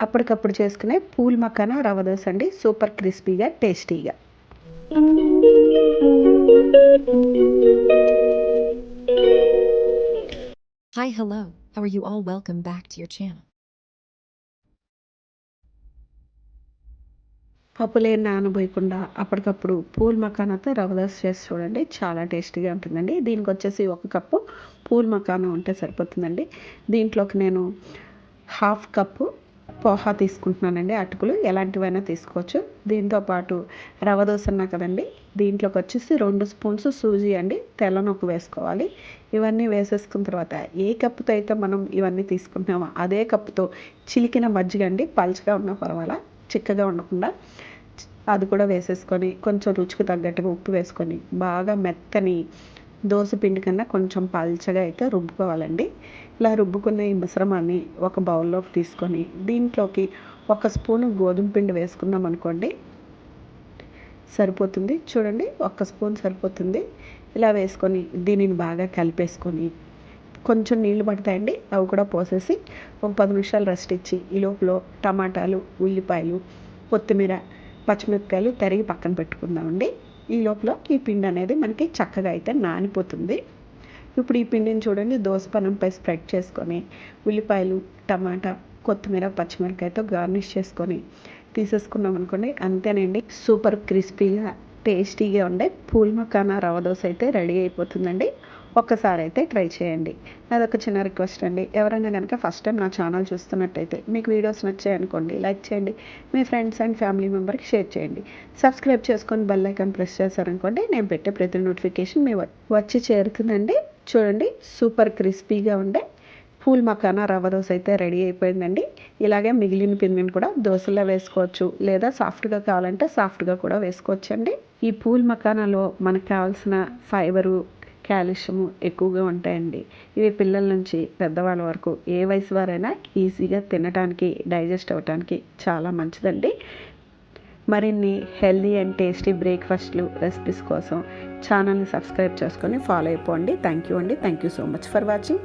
అప్పటికప్పుడు చేసుకునే పూల్ మకానా రవ్వ దోశ అండి సూపర్ క్రిస్పీగా టేస్టీగా Hi, hello. How are you all? Welcome back to your channel. పప్పులే నానబోయకుండా అప్పటికప్పుడు పూల్ మకానాతో రవ్వ దోశ చేసి చూడండి చాలా టేస్టీగా ఉంటుందండి దీనికి వచ్చేసి ఒక కప్పు పూల్ మకానా ఉంటే సరిపోతుందండి దీంట్లోకి నేను హాఫ్ కప్పు పోహా తీసుకుంటున్నానండి అటుకులు ఎలాంటివైనా తీసుకోవచ్చు. దీంతో పాటు దోశ అన్నా కదండి దీంట్లోకి వచ్చేసి రెండు స్పూన్స్ సూజీ అండి తెల్లనొక్కు వేసుకోవాలి. ఇవన్నీ వేసేసుకున్న తర్వాత ఏ కప్పుతో అయితే మనం ఇవన్నీ తీసుకుంటున్నామో అదే కప్పుతో చిలికిన మజ్జిగ అండి పలుచగా ఉన్న పర్వాలా చిక్కగా ఉండకుండా అది కూడా వేసేసుకొని కొంచెం రుచికి తగ్గట్టుగా ఉప్పు వేసుకొని బాగా మెత్తని దోశ పిండి కన్నా కొంచెం పల్చగా అయితే రుబ్బుకోవాలండి. ఇలా రుబ్బుకున్న ఈ మిశ్రమాన్ని ఒక బౌల్లోకి తీసుకొని దీంట్లోకి ఒక స్పూను గోధుమ పిండి వేసుకున్నాం అనుకోండి. సరిపోతుంది. చూడండి ఒక్క స్పూన్ సరిపోతుంది. ఇలా వేసుకొని దీనిని బాగా కలిపేసుకొని కొంచెం నీళ్ళు పడతాయండి. అవి కూడా పోసేసి ఒక పది నిమిషాలు రెస్ట్ ఇచ్చి ఈ లోపల టమాటాలు ఉల్లిపాయలు కొత్తిమీర పచ్చిమిరపకాయలు తరిగి పక్కన పెట్టుకుందామండి. ఈ లోపల ఈ పిండి అనేది మనకి చక్కగా అయితే నానిపోతుంది. ఇప్పుడు ఈ పిండిని చూడండి దోస స్ప్రెడ్ చేసుకొని ఉల్లిపాయలు టమాటా కొత్తిమీర పచ్చిమిరకాయతో గార్నిష్ చేసుకొని తీసేసుకున్నాం అనుకోండి అంతేనండి. సూపర్ క్రిస్పీగా టేస్టీగా ఉండే పూల్ మకానా రవ దోశ అయితే రెడీ అయిపోతుందండి. ఒక్కసారి అయితే ట్రై చేయండి. అదొక చిన్న రిక్వెస్ట్ అండి. ఎవరైనా కనుక ఫస్ట్ టైం నా ఛానల్ చూస్తున్నట్టయితే మీకు వీడియోస్ నచ్చాయనుకోండి లైక్ చేయండి. మీ ఫ్రెండ్స్ అండ్ ఫ్యామిలీ మెంబర్కి షేర్ చేయండి. సబ్స్క్రైబ్ చేసుకొని బెల్ ఐకాన్ ప్రెస్ చేశారనుకోండి నేను పెట్టే ప్రతి నోటిఫికేషన్ మీ వచ్చి చేరుతుందండి. చూడండి సూపర్ క్రిస్పీగా ఉండే పూల్ మకానా రవ్వ దోశ అయితే రెడీ అయిపోయిందండి. ఇలాగే మిగిలిన పిండిని కూడా దోశలో వేసుకోవచ్చు లేదా సాఫ్ట్గా కావాలంటే సాఫ్ట్గా కూడా వేసుకోవచ్చండి. ఈ పూల్ మకానాలో మనకు కావాల్సిన ఫైబరు క్యాల్షియం ఎక్కువగా ఉంటాయండి. ఇవి పిల్లల నుంచి పెద్దవాళ్ళ వరకు ఏ వయసు వారైనా ఈజీగా తినడానికి డైజెస్ట్ అవ్వటానికి చాలా మంచిదండి. మరిన్ని హెల్దీ అండ్ టేస్టీ బ్రేక్ఫాస్ట్లు రెసిపీస్ కోసం ఛానల్ని సబ్స్క్రైబ్ చేసుకొని ఫాలో అయిపోండి. థ్యాంక్ యూ అండి. Thank you so much for watching.